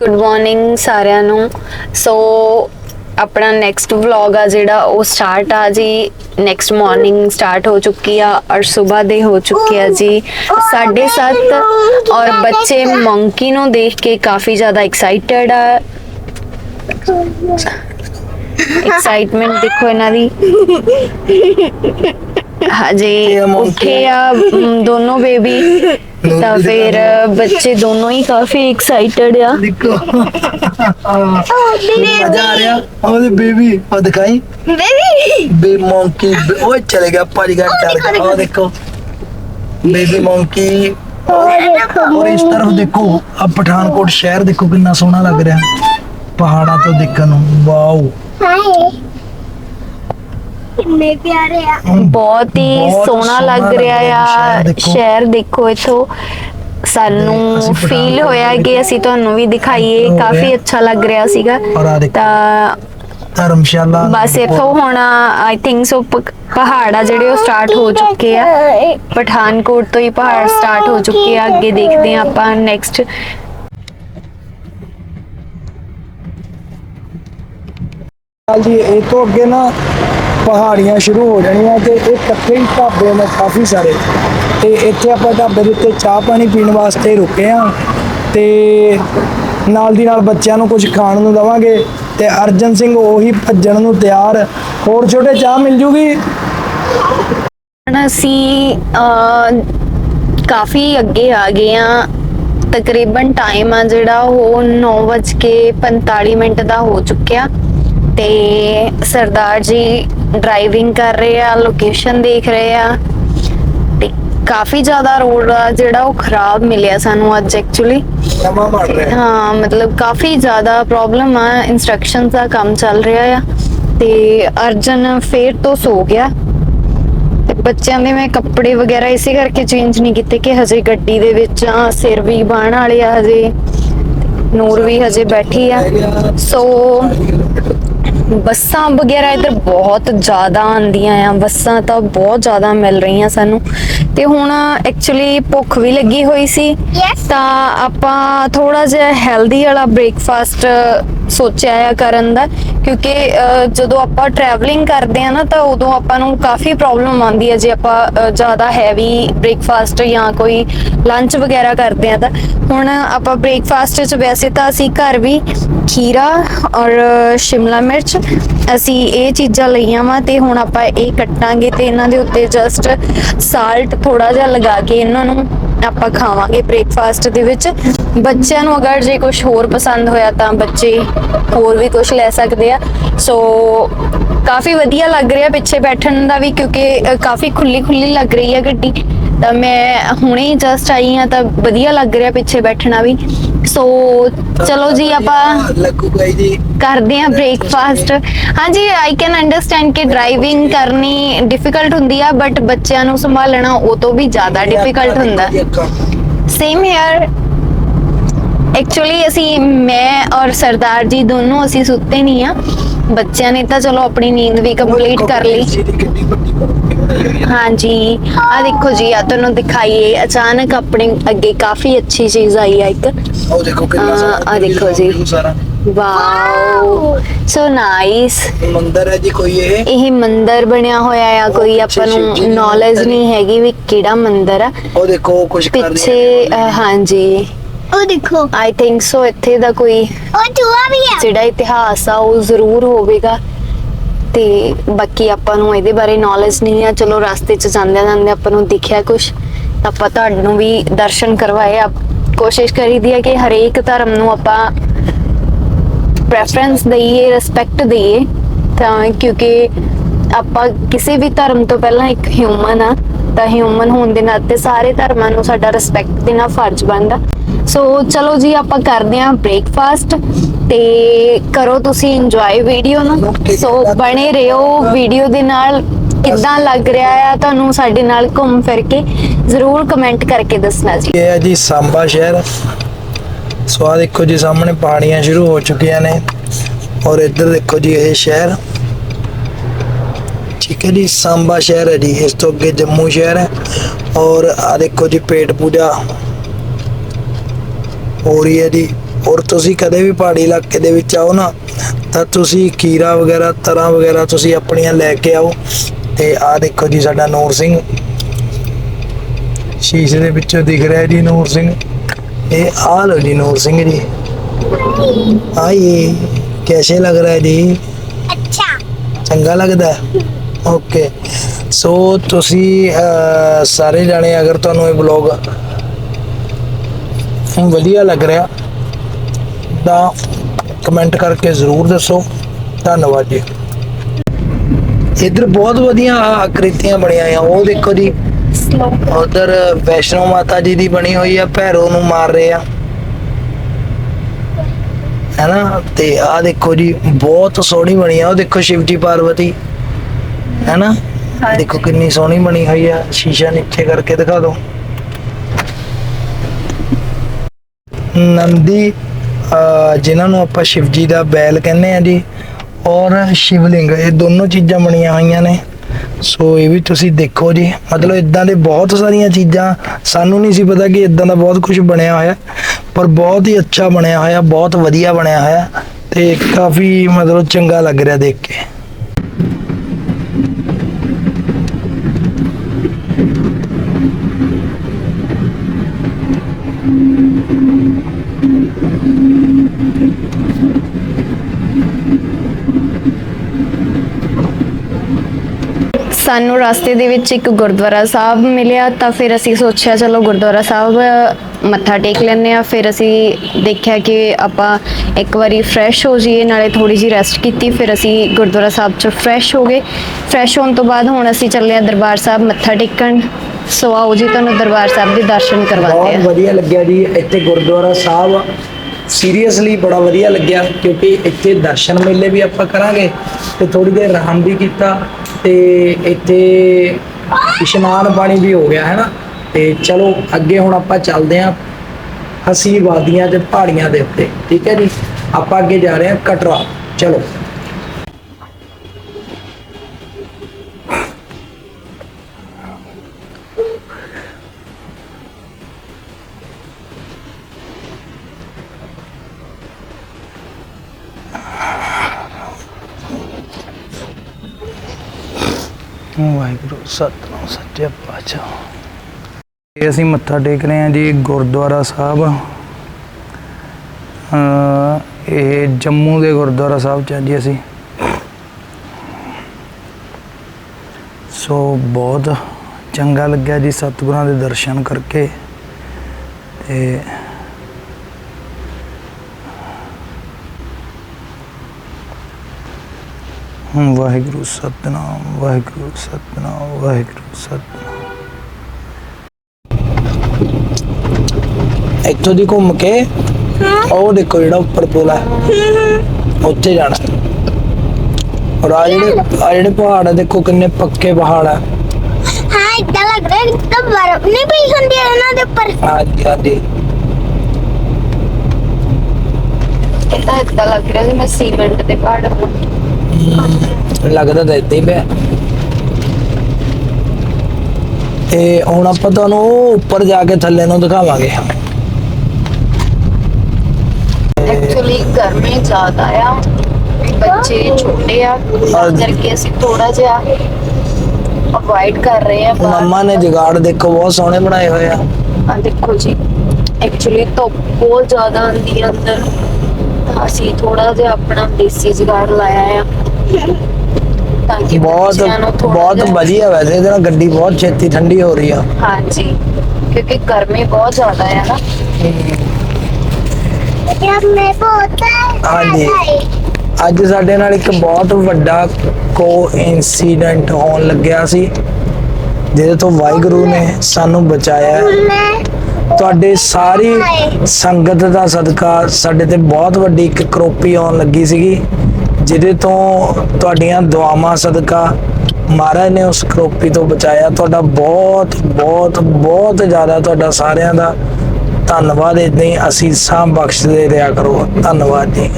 Good morning ਸਾਰਿਆਂ ਨੂੰ। ਸੋ ਆਪਣਾ ਨੈਕਸਟ ਵਲੌਗ ਆ ਜਿਹੜਾ ਉਹ ਸਟਾਰਟ ਆ ਜੀ। ਨੈਕਸਟ ਮਾਰਨਿੰਗ ਸਟਾਰਟ ਹੋ ਚੁੱਕੀ ਆ ਔਰ ਸਵੇਰ ਦੇ ਹੋ ਚੁੱਕੇ ਆ ਜੀ। 7:30 ਔਰ ਬੱਚੇ ਮੰਕੀ ਨੂੰ ਦੇਖ ਕੇ ਕਾਫੀ ਜ਼ਿਆਦਾ ਐਕਸਾਈਟਡ ਆ। ਐਕਸਾਈਟਮੈਂਟ ਦੇਖੋ ਇਹਨਾਂ ਦੀ। ਹਜੇ ਉੱਠੇ ਆ। ਦੋਨੋਂ ਬੇਬੀ ਤਾਂ ਫਿਰ ਬੱਚੇ ਦੋਨੋਂ ਹੀ ਕਾਫੀ ਐਕਸਾਈਟਡ ਆ। ਦੇਖੋ ਮਜ਼ਾ ਆ ਰਿਹਾ। ਉਹਦੇ ਬੇਬੀ ਆ ਦਿਖਾਈ। ਬੇਬੀ। ਬੇ ਮੌਂਕੀ ਓਏ ਚਲੇ ਗਿਆ ਭੱਜ ਗਿਆ ਡਰ ਗਿਆ ਉਹ ਦੇਖੋ। Baby monkey. ਔਰ ਇਸ ਤਰਫ ਦੇਖੋ ਆ ਪਠਾਨਕੋਟ ਸ਼ਹਿਰ ਦੇਖੋ ਕਿੰਨਾ ਸੋਹਣਾ ਲੱਗ ਰਿਹਾ। ਪਹਾੜਾਂ ਤੋਂ ਦੇਖਣ ਨੂੰ। ਵਾਓ। ਹਾਏ। ਕਿੰਨੇ ਪਿਆਰੇ ਆ। ਬਹੁਤ ਹੀ ਬਹੁਤ ਸੋਹਣਾ ਲੱਗ ਸੋਹਣਾ ਰਿਹਾ ਲੱਗ ਰਿਹਾ ਆ। ਸ਼ਹਿਰ ਦੇਖੋ। ਸ਼ਹਿਰ ਦੇਖੋ ਇਥੋਂ। ਸਾਨੂੰ ਅਸੀਂ ਫੀਲ ਪਠਾਨਕੋਟ ਹੋਇਆ ਕਿ। ਅਸੀਂ ਤੁਹਾਨੂੰ ਵੀ ਦਿਖਾਈਏ। ਹੋ ਕਾਫੀ ਰਿਹਾ। ਅੱਛਾ ਲੱਗ ਰਿਹਾ ਸੀਗਾ। ਔਰ ਆ ਦੇਖੋ ਤਾਂ ਧਰਮਸ਼ਾਲਾ ਬਸ ਇੱਥੋਂ ਹੁਣ ਆਈ ਥਿੰਕ ਸੋ ਪਹਾੜ ਆ ਜਿਹੜੇ ਉਹ ਸਟਾਰਟ ਹੋ ਚੁੱਕੇ ਆ। ਪਠਾਨਕੋਟ ਤੋਂ ਹੀ ਪਹਾੜ ਸਟਾਰਟ ਹੋ ਚੁੱਕੇ ਆ। ਅੱਗੇ ਦੇਖਦੇ ਆ ਆਪਾਂ ਨੈਕਸਟ ਜੀ ਇਹ ਤੋਂ ਅੱਗੇ ਨਾ ਪਹਾੜੀਆਂ ਸ਼ੁਰੂ ਹੋ ਜਾਣੀਆਂ ਤੇ ਇਹ ਇਕੱਠੇ ਹੀ ਢਾਬੇ ਨੇ ਕਾਫੀ ਸਾਰੇ। ਤੇ ਇੱਥੇ ਆਪਾਂ ਢਾਬੇ ਦੇ ਉੱਤੇ ਚਾਹ ਪਾਣੀ ਪੀਣ ਵਾਸਤੇ ਰੁਕੇ ਆ ਤੇ ਨਾਲ ਦੀ ਨਾਲ ਬੱਚਿਆਂ ਨੂੰ ਕੁਝ ਖਾਣ ਨੂੰ ਦਵਾਂਗੇ ਤੇ ਅਰਜਨ ਸਿੰਘ ਉਹੀ ਭੱਜਣ ਨੂੰ ਤਿਆਰ। ਹੋਰ ਛੋਟੇ ਚਾਹ ਮਿਲ ਜੂਗੀ? ਹੁਣ ਅਸੀਂ ਅਹ, ਕਾਫੀ ਅੱਗੇ ਆ ਗਏ ਆ ਤਕਰੀਬਨ ਟਾਈਮ ਆ ਜਿਹੜਾ ਉਹ 9:45 ਮਿੰਟ ਦਾ ਹੋ ਚੁੱਕਿਆ। ਤੇ ਸਰਦਾਰ ਜੀ ਡਰਾਈਵਿੰਗ ਕਰ ਰਹੇ ਆ ਲੋਕੇਸ਼ਨ ਦੇਖ ਰਹੇ ਆ। ਤੇ ਕਾਫੀ ਜ਼ਿਆਦਾ ਰੋਡ ਜਿਹੜਾ ਉਹ ਖਰਾਬ ਮਿਲਿਆ ਸਾਨੂੰ ਅੱਜ ਐਕਚੁਅਲੀ ਨਵਾਂ ਬਣ ਰਿਹਾ। ਹਾਂ ਮਤਲਬ ਕਾਫੀ ਜ਼ਿਆਦਾ ਪ੍ਰੋਬਲਮ ਆ ਇਨਸਟਰਕਸ਼ਨਸ ਦਾ ਕੰਮ ਚੱਲ ਰਿਹਾ ਆ। ਤੇ ਅਰਜਨ ਫੇਰ ਤੋਂ ਸੋ ਗਿਆ। ਤੇ ਬੱਚਿਆਂ ਦੇ ਮੈਂ ਕੱਪੜੇ ਵਗੈਰਾ ਇਸੇ ਕਰਕੇ ਚੇਂਜ ਨਹੀਂ ਕੀਤੇ ਕਿ ਹਜੇ ਗੱਡੀ ਦੇ ਵਿੱਚ ਆ ਸਿਰ ਵੀ ਬਾਣ ਵਾਲੇ ਆ ਹਜੇ। ਨੂਰ ਵੀ ਹਜੇ ਬੈਠੀ ਆ। ਸੋ ਬੱਸਾਂ ਵਗੈਰਾ ਇਧਰ ਬਹੁਤ ਜ਼ਿਆਦਾ ਆਂਦੀਆਂ ਆ ਬੱਸਾਂ ਤਾਂ ਬਹੁਤ ਜ਼ਿਆਦਾ ਮਿਲ ਰਹੀਆਂ ਸਾਨੂੰ ਤੇ ਹੁਣ ਐਕਚੁਅਲੀ ਭੁੱਖ ਵੀ ਲੱਗੀ ਹੋਈ ਸੀ. ਤਾਂ ਆਪਾਂ ਥੋੜਾ ਜਿਹਾ ਹੈਲਦੀ ਵਾਲਾ ਬ੍ਰੇਕਫਾਸਟ ਸੋਚਿਆ ਆ ਕਰਨ ਦਾ, ਕਿਉਂਕਿ ਜਦੋਂ ਆਪਾਂ ਟਰੈਵਲਿੰਗ ਕਰਦੇ ਆ ਨਾ, ਤਾਂ ਉਦੋਂ ਆਪਾਂ ਨੂੰ ਕਾਫੀ ਪ੍ਰੋਬਲਮ ਆਉਂਦੀ ਹੈ ਜੇ ਆਪਾਂ ਜ਼ਿਆਦਾ ਹੈਵੀ ਬ੍ਰੇਕਫਾਸਟ ਜਾਂ ਕੋਈ ਲੰਚ ਵਗੈਰਾ ਕਰਦੇ ਆ ਤਾਂ। ਹੁਣ ਆਪਾਂ ਬ੍ਰੇਕਫਾਸਟ 'ਚ ਵੈਸੇ ਤਾਂ ਅਸੀਂ ਘਰ ਵੀ ਖੀਰਾ ਔਰ ਸ਼ਿਮਲਾ ਮਿਰਚ, ਅਸੀਂ ਇਹ ਚੀਜ਼ਾਂ ਲਈਆਂ ਵਾ ਤੇ ਹੁਣ ਆਪਾਂ ਇਹ ਕੱਟਾਂਗੇ ਤੇ ਇਹਨਾਂ ਦੇ ਉੱਤੇ ਜਸਟ ਸਾਲਟ ਥੋੜਾ ਜਿਹਾ ਲਗਾ ਕੇ ਇਹਨਾਂ ਨੂੰ। ਆਪਾਂ ਖਾਵਾਂਗੇ ਬ੍ਰੇਕਫਾਸਟ ਦੇ ਵਿੱਚ। ਬੱਚਿਆਂ ਨੂੰ ਅਗਰ ਜੇ ਕੁਝ ਹੋਰ ਪਸੰਦ ਹੋਇਆ ਤਾਂ ਬੱਚੇ ਹੋਰ ਵੀ ਕੁਝ ਲੈ ਸਕਦੇ ਆ। ਸੋ ਕਾਫੀ ਵਧੀਆ ਲੱਗ ਰਿਹਾ ਪਿੱਛੇ ਬੈਠਣ ਦਾ ਵੀ ਕਿਉਂਕਿ ਕਾਫੀ ਖੁੱਲੀ ਖੁੱਲੀ ਲੱਗ ਰਹੀ ਹੈ ਗੱਡੀ। ਤਾਂ ਮੈਂ ਹੁਣੇ ਜਸਟ ਆਈ ਹਾਂ ਤਾਂ ਵਧੀਆ ਲੱਗ ਰਿਹਾ ਪਿੱਛੇ ਬੈਠਣਾ ਵੀ। ਸੋ ਚਲੋ ਜੀ ਆਪਾਂ ਲੱਗੂਗਾ ਜੀ ਕਰਦੇ ਆ ਬ੍ਰੇਕਫਾਸਟ ਹਾਂਜੀ ਆਈ ਕੈਨ ਅੰਡਰਸਟੈਂਡ ਕਿ ਡਰਾਈਵਿੰਗ ਕਰਨੀ ਡਿਫਿਕਲਟ ਹੁੰਦੀ ਆ ਬਟ ਬੱਚਿਆਂ ਨੂੰ ਸੰਭਾਲਣਾ ਉਹ ਤੋਂ ਵੀ ਜ਼ਿਆਦਾ ਡਿਫਿਕਲਟ ਹੁੰਦਾ। ਸੇਮ ਹੇਅਰ ਐਕਚੁਅਲੀ ਅਸੀਂ ਮੈਂ ਔਰ ਸਰਦਾਰ ਜੀ ਦੋਨੋਂ ਅਸੀਂ ਸੁੱਤੇ ਨਹੀਂ ਆ। ਬੱਚਿਆਂ ਨੇ ਤਾਂ ਚਲੋ ਆਪਣੀ ਨੀਂਦ ਵੀ ਕੰਪਲੀਟ ਕਰ ਲਈ। ਹਾਂਜੀ। ਆ ਦੇਖੋ ਜੀ ਆ ਤੁਹਾਨੂੰ ਦਿਖਾਈਏ। ਅਚਾਨਕ ਆਪਣੇ ਅੱਗੇ ਕਾਫੀ ਅੱਛੀ ਚੀਜ਼ ਆਈ ਆ ਇੱਕ। ਉਹ ਦੇਖੋ ਕਿੰਨਾ ਸਾਰਾ ਆਹ ਦੇਖੋ ਜੀ। ਸਾਰਾ। ਵਾਓ। ਸੋ ਨਾਈਸ ਮੰਦਰ ਹੈ ਜੀ ਕੋਈ ਇਹ? ਇਹ ਮੰਦਿਰ ਬਣਿਆ ਹੋਇਆ ਆ ਕੋਈ ਆਪਾਂ ਨੂੰ ਨੌਲੇਜ ਨਹੀਂ ਹੈਗੀ ਵੀ ਕਿਹੜਾ ਮੰਦਿਰ ਆ। ਉਹ ਦੇਖੋ ਕੁਝ ਕਰ ਪਿੱਛੇ ਹਾਂਜੀ। ਉਹ ਦੇਖੋ। ਆਈ ਥਿੰਕ ਸੋ ਇੱਥੇ ਦਾ ਕੋਈ ਉਹ ਚੂਹਾ ਵੀ ਆ। ਜਿਹੜਾ ਇਤਿਹਾਸ ਆ ਉਹ ਜ਼ਰੂਰ ਹੋਵੇਗਾ। ਤੇ ਬਾਕੀ ਆਪਾਂ ਨੂੰ ਇਹਦੇ ਬਾਰੇ ਨੌਲੇਜ ਨਹੀਂ ਆ। ਚਲੋ ਰਸਤੇ 'ਚ ਜਾਂਦੇ ਜਾਂਦੇ ਆਪਾਂ ਨੂੰ ਦਿਖਿਆ ਕੁਝ ਤਾਂ ਆਪਾਂ ਤੁਹਾਨੂੰ ਵੀ ਦਰਸ਼ਨ ਕਰਵਾਏ। ਆ ਕੋਸ਼ਿਸ਼ ਕਰੀਦੀ ਹੈ ਕਿ ਹਰੇਕ ਧਰਮ ਨੂੰ ਆਪਾਂ ਪ੍ਰੈਫਰੈਂਸ ਦਈਏ ਰਿਸਪੈਕਟ ਦਈਏ। ਤਾਂ ਕਿਉਂਕਿ ਆਪਾਂ ਕਿਸੇ ਵੀ ਧਰਮ ਤੋਂ ਪਹਿਲਾਂ ਇੱਕ ਹਿਊਮਨ ਆ। ਤਾਂ ਹਿਊਮਨ ਹੋਣ ਦੇ ਨਾਤੇ ਸਾਰੇ ਧਰਮਾਂ ਨੂੰ ਸਾਡਾ ਰਿਸਪੈਕਟ ਦੇਣਾ ਫਰਜ਼ ਬਣਦਾ। ਸੋ ਚਲੋ ਜੀ, ਆਪਾਂ ਕਰਦੇ ਆਂ ਬ੍ਰੇਕਫਾਸਟ ਤੇ ਕਰੋ ਤੁਸੀਂ ਇੰਜੋਏ ਵੀਡੀਓ ਨੂੰ। ਸੋ ਬਣੇ ਰਹੋ ਵੀਡੀਓ ਦੇ ਨਾਲ। ਕਿੱਦਾਂ ਲੱਗ ਰਿਹਾ ਆ ਤੁਹਾਨੂੰ ਸਾਡੇ ਨਾਲ ਘੁੰਮ ਫਿਰ ਕੇ? ਜ਼ਰੂਰ ਕਮੈਂਟ ਕਰਕੇ ਦੱਸਣਾ ਜੀ। ਇਹ ਹੈ ਜੀ ਸਾਂਬਾ ਸ਼ਹਿਰ। ਸੋ ਆਹ ਦੇਖੋ ਜੀ, ਸਾਹਮਣੇ ਪਹਾੜੀਆਂ ਸ਼ੁਰੂ ਹੋ ਚੁੱਕੀਆਂ ਨੇ। ਔਰ ਇੱਧਰ ਦੇਖੋ ਜੀ, ਇਹ ਸ਼ਹਿਰ। ਠੀਕ ਹੈ ਜੀ ਸਾਂਬਾ ਸ਼ਹਿਰ ਹੈ ਜੀ ਇਸ ਤੋਂ ਅੱਗੇ ਜੰਮੂ ਸ਼ਹਿਰ ਹੈ ਔਰ ਆ ਦੇਖੋ ਜੀ ਪੇਟ ਪੂਜਾ ਹੋ ਰਹੀ ਹੈ ਜੀ ਔਰ ਤੁਸੀਂ ਕਦੇ ਵੀ ਪਹਾੜੀ ਇਲਾਕੇ ਦੇ ਵਿੱਚ ਆਓ ਨਾ ਤਾਂ ਤੁਸੀਂ ਖੀਰਾ ਵਗੈਰਾ ਤਰਾਂ ਵਗੈਰਾ ਤੁਸੀਂ ਆਪਣੀਆਂ ਲੈ ਕੇ ਆਓ ਤੇ ਆਹ ਦੇਖੋ ਜੀ ਸਾਡਾ ਨੂਰ ਸਿੰਘ ਸ਼ੀਸ਼ੇ ਦੇ ਵਿੱਚੋਂ ਦਿਖ ਰਿਹਾ ਜੀ ਨੂਰ ਸਿੰਘ ਇਹ ਆ ਲੋ ਜੀ ਨੂਰ ਸਿੰਘ ਜੀ ਆਏ ਕੈਸੇ ਲੱਗ ਰਿਹਾ ਹੈ ਜੀ अच्छा ਚੰਗਾ ਲੱਗਦਾ ਹੈ ਓਕੇ ਸੋ ਤੁਸੀਂ ਅਹ, ਸਾਰੇ ਜਾਣੇ ਅਗਰ ਤੁਹਾਨੂੰ ਇਹ ਬਲੌਗ ਵਧੀਆ ਲੱਗ ਰਿਹਾ ਤਾਂ ਕਮੈਂਟ ਕਰਕੇ ਜ਼ਰੂਰ ਦੱਸੋ। ਧੰਨਵਾਦ ਜੀ। ਇੱਧਰ ਬਹੁਤ ਵਧੀਆ ਆਕ੍ਰਿਤੀਆਂ ਬਣੀਆਂ ਆ ਉਹ ਦੇਖੋ ਜੀ। ਉਧਰ ਵੈਸ਼ਨੋ ਮਾਤਾ ਜੀ ਦੀ ਬਣੀ ਹੋਈ ਆ ਭੈਰੋ ਨੂੰ ਮਾਰ ਰਹੇ ਆ। ਹੈਨਾ? ਤੇ ਆ ਦੇਖੋ ਜੀ ਬਹੁਤ ਸੋਹਣੀ ਬਣੀ ਆ। ਉਹ ਦੇਖੋ ਸ਼ਿਵ ਜੀ ਪਾਰਵਤੀ। ਹੈਨਾ? ਦੇਖੋ ਕਿੰਨੀ ਸੋਹਣੀ ਬਣੀ ਹੋਈ ਆ। ਸ਼ੀਸ਼ਾ ਨੀਚੇ ਕਰਕੇ ਦਿਖਾ ਦਿਓ। ਨੰਦੀ ਜਿਨ੍ਹਾਂ ਨੂੰ ਆਪਾਂ ਸ਼ਿਵ ਜੀ ਦਾ ਬੈਲ ਕਹਿੰਦੇ ਆ ਜੀ ਔਰ ਸ਼ਿਵਲਿੰਗ ਇਹ ਦੋਨੋਂ ਚੀਜ਼ਾਂ ਬਣੀਆਂ ਹੋਈਆਂ ਨੇ। ਸੋ ਇਹ ਵੀ ਤੁਸੀਂ ਦੇਖੋ ਜੀ। ਮਤਲਬ ਇਦਾਂ ਦੇ ਬਹੁਤ ਸਾਰੀਆਂ ਚੀਜ਼ਾਂ ਸਾਨੂੰ ਨਹੀਂ ਸੀ ਪਤਾ ਕਿ ਇਦਾਂ ਦਾ ਬਹੁਤ ਕੁਝ ਬਣਿਆ ਹੋਇਆ। ਪਰ ਬਹੁਤ ਹੀ ਅੱਛਾ ਬਣਿਆ ਹੋਇਆ ਬਹੁਤ ਵਧੀਆ ਬਣਿਆ ਹੋਇਆ। ਤੇ ਕਾਫੀ ਮਤਲਬ ਚੰਗਾ ਲੱਗ ਰਿਹਾ ਦੇਖ ਕੇ। ਸਾਨੂੰ ਰਸਤੇ ਦੇ ਵਿੱਚ ਇੱਕ ਗੁਰਦੁਆਰਾ ਸਾਹਿਬ ਮਿਲਿਆ ਤਾਂ ਫਿਰ ਅਸੀਂ ਸੋਚਿਆ, ਚਲੋ ਗੁਰਦੁਆਰਾ ਸਾਹਿਬ ਮੱਥਾ ਟੇਕ ਲੈਂਦੇ ਆ ਫਿਰ ਅਸੀਂ ਦੇਖਿਆ ਕਿ ਆਪਾਂ ਇੱਕ ਵਾਰੀ ਫਰੈਸ਼ ਹੋ ਜਾਈਏ, ਨਾਲੇ ਥੋੜੀ ਜੀ ਰੈਸਟ ਕੀਤੀ। ਫਿਰ ਅਸੀਂ ਗੁਰਦੁਆਰਾ ਸਾਹਿਬ ਚ ਫਰੈਸ਼ ਹੋ ਗਏ। ਫਰੈਸ਼ ਹੋਣ ਤੋਂ ਬਾਅਦ ਹੁਣ ਅਸੀਂ ਚੱਲੇ ਆ ਦਰਬਾਰ ਸਾਹਿਬ ਮੱਥਾ ਟੇਕਣ। ਸੋ ਆਓ ਜੀ, ਤੁਹਾਨੂੰ ਦਰਬਾਰ ਸਾਹਿਬ ਦੇ ਦਰਸ਼ਨ ਕਰਵਾਉਂਦੇ ਬਹੁਤ ਵਧੀਆ ਲੱਗਿਆ ਜੀ, ਇੱਥੇ ਗੁਰਦੁਆਰਾ ਸਾਹਿਬ ਸੀਰੀਅਸਲੀ ਬੜਾ ਵਧੀਆ ਲੱਗਿਆ, ਕਿਉਂਕਿ ਇੱਥੇ ਦਰਸ਼ਨ ਮੇਲੇ ਵੀ ਆਪਾਂ ਕਰਾਂਗੇ ਤੇ ਥੋੜੀ ਦੇਰ ਆਰਾਮ ਵੀ ਕੀਤਾ ਤੇ ਇੱਥੇ ਇਸ਼ਨਾਨ ਪਾਣੀ ਵੀ ਹੋ ਗਿਆ, ਹੈ ਨਾ? ਤੇ ਚਲੋ ਅੱਗੇ ਹੁਣ ਆਪਾਂ ਚੱਲਦੇ ਆਂ ਹਸੀ ਵਾਦੀਆਂ ਤੇ ਪਹਾੜੀਆਂ ਦੇ ਉੱਤੇ, ਠੀਕ ਹੈ ਜੀ? ਆਪਾਂ ਅੱਗੇ ਜਾ ਰਹੇ ਹਾਂ ਕਟਰਾ, ਚਲੋ। ਵਾਹਿਗੁਰੂ, ਸਤਨਾਮ, ਸੱਚੇ ਪਾਤਸ਼ਾਹ। ਇਹ ਅਸੀਂ ਮੱਥਾ ਟੇਕ ਰਹੇ ਹਾਂ ਜੀ ਗੁਰਦੁਆਰਾ ਸਾਹਿਬ। ਇਹ ਜੰਮੂ ਦੇ ਗੁਰਦੁਆਰਾ ਸਾਹਿਬ ਚ ਹਾਂ ਜੀ ਅਸੀਂ। ਸੋ ਬਹੁਤ ਚੰਗਾ ਲੱਗਿਆ ਜੀ ਸਤਿਗੁਰਾਂ ਦੇ ਦਰਸ਼ਨ ਕਰਕੇ। ਤੇ ਵਾਹਿਗੁਰੂ ਸਤਨਾਮ ਵਾਹਿਗੁਰੂ ਸਤਨਾਮ ਵਾਹਿਗੁਰੂ ਸਤਨਾਮ। ਇੱਥੋਂ ਦੀ ਘੁੰਮ ਕੇ ਉਹ ਦੇਖੋ ਜਿਹੜਾ ਉੱਪਰ ਪੁਲ ਉੱਥੇ ਜਾਣਾ। ਔਰ ਆ ਜਿਹੜੇ ਆ ਜਿਹੜੇ ਪਹਾੜ ਆ ਦੇਖੋ ਕਿੰਨੇ ਪੱਕੇ ਪਹਾੜ ਆ ਹਾਂ ਇਦਾਂ ਲੱਗ ਰਿਹਾ ਕਿ ਬਰਫ਼ ਨਹੀਂ ਪਈ ਹੁੰਦੀ ਇਹਨਾਂ ਦੇ ਉੱਪਰ। ਹਾਂਜੀ ਹਾਂਜੀ। ਇਦਾਂ ਇਦਾਂ ਲੱਗ ਰਿਹਾ ਜਿਵੇਂ ਸੀਮੈਂਟ ਦੇ ਪਹਾੜ ਹੋਣ ਲੱਗਦਾ ਤਾਂ ਏਦਾਂ ਹੀ ਪਿਆ। ਤੇ ਹੁਣ ਆਪਾਂ ਤੁਹਾਨੂੰ ਉੱਪਰ ਜਾ ਕੇ ਥੱਲੇ ਨੂੰ ਦਿਖਾਵਾਂਗੇ। ਐਕਚੁਅਲੀ ਗਰਮੀ ਜ਼ਿਆਦਾ ਆ। ਬੱਚੇ ਛੋਟੇ ਆ ਕਰਕੇ ਅਸੀਂ ਥੋੜਾ ਜਿਹਾ ਅਵੋਇਡ ਕਰ ਰਹੇ ਆ ਮੰਮਾ ਨੇ ਜੁਗਾੜ ਦੇਖੋ ਬਹੁਤ ਸੋਹਣੇ ਬਣਾਏ ਹੋਏ ਆ। ਆ ਦੇਖੋ ਜੀ ਐਕਚੁਅਲੀ ਧੁੱਪ ਬਹੁਤ ਜ਼ਿਆਦਾ ਆਉਂਦੀ ਅੰਦਰ। ਅਸੀਂ ਥੋੜਾ ਜਿਹਾ ਆਪਣਾ ਦੇਸੀ ਜੁਗਾੜ ਲਾਇਆ ਆ ਤਾਂ ਕਿ ਬਹੁਤ ਬੱਚਿਆਂ ਨੂੰ ਥੋੜ੍ਹਾ ਬਹੁਤ ਜਿਹਾ- ਵਧੀਆ ਵੈਸੇ ਇਹਦੇ ਨਾਲ ਗੱਡੀ ਬਹੁਤ ਛੇਤੀ ਠੰਡੀ ਹੋ ਰਹੀ ਆ ਹਾਂਜੀ ਕਿਉਂਕਿ ਗਰਮੀ ਬਹੁਤ ਜ਼ਿਆਦਾ ਹੈ ਨਾ ਜਬ ਮੈਂ ਬਹੁਤ ਹਾਂਜੀ। ਅੱਜ ਸਾਡੇ ਨਾਲ ਇੱਕ ਬਹੁਤ ਵੱਡਾ ਕੋ ਇਨਸੀਡੈਂਟ ਹੋਣ ਲੱਗਿਆ ਸੀ ਜਿਹਦੇ ਤੋਂ ਵਾਹਿਗੁਰੂ ਨੇ ਸਾਨੂੰ ਬਚਾਇਆ ਹੈ। ਮੈਂ ਤੁਹਾਡੇ ਸਾਰੀ ਸੰਗਤ ਦਾ ਸਦਕਾ ਸਾਡੇ ਤੇ ਬਹੁਤ ਵੱਡੀ ਇੱਕ ਕਰੋਪੀ ਆਉਣ ਲੱਗੀ ਸੀਗੀ, ਜਿਹਦੇ ਤੋਂ ਤੁਹਾਡੀਆਂ ਦੁਆਵਾਂ ਸਦਕਾ ਮਹਾਰਾਜ ਨੇ ਉਸ ਕਰੋਪੀ ਤੋਂ ਬਚਾਇਆ। ਤੁਹਾਡਾ ਬਹੁਤ ਬਹੁਤ ਬਹੁਤ ਜ਼ਿਆਦਾ ਤੁਹਾਡਾ ਸਾਰਿਆਂ ਦਾ ਧੰਨਵਾਦ। ਇਦਾਂ ਹੀ ਅਸੀਸਾਂ ਬਖਸ਼ਦੇ ਰਿਹਾ ਕਰੋ। ਧੰਨਵਾਦ ਜੀ।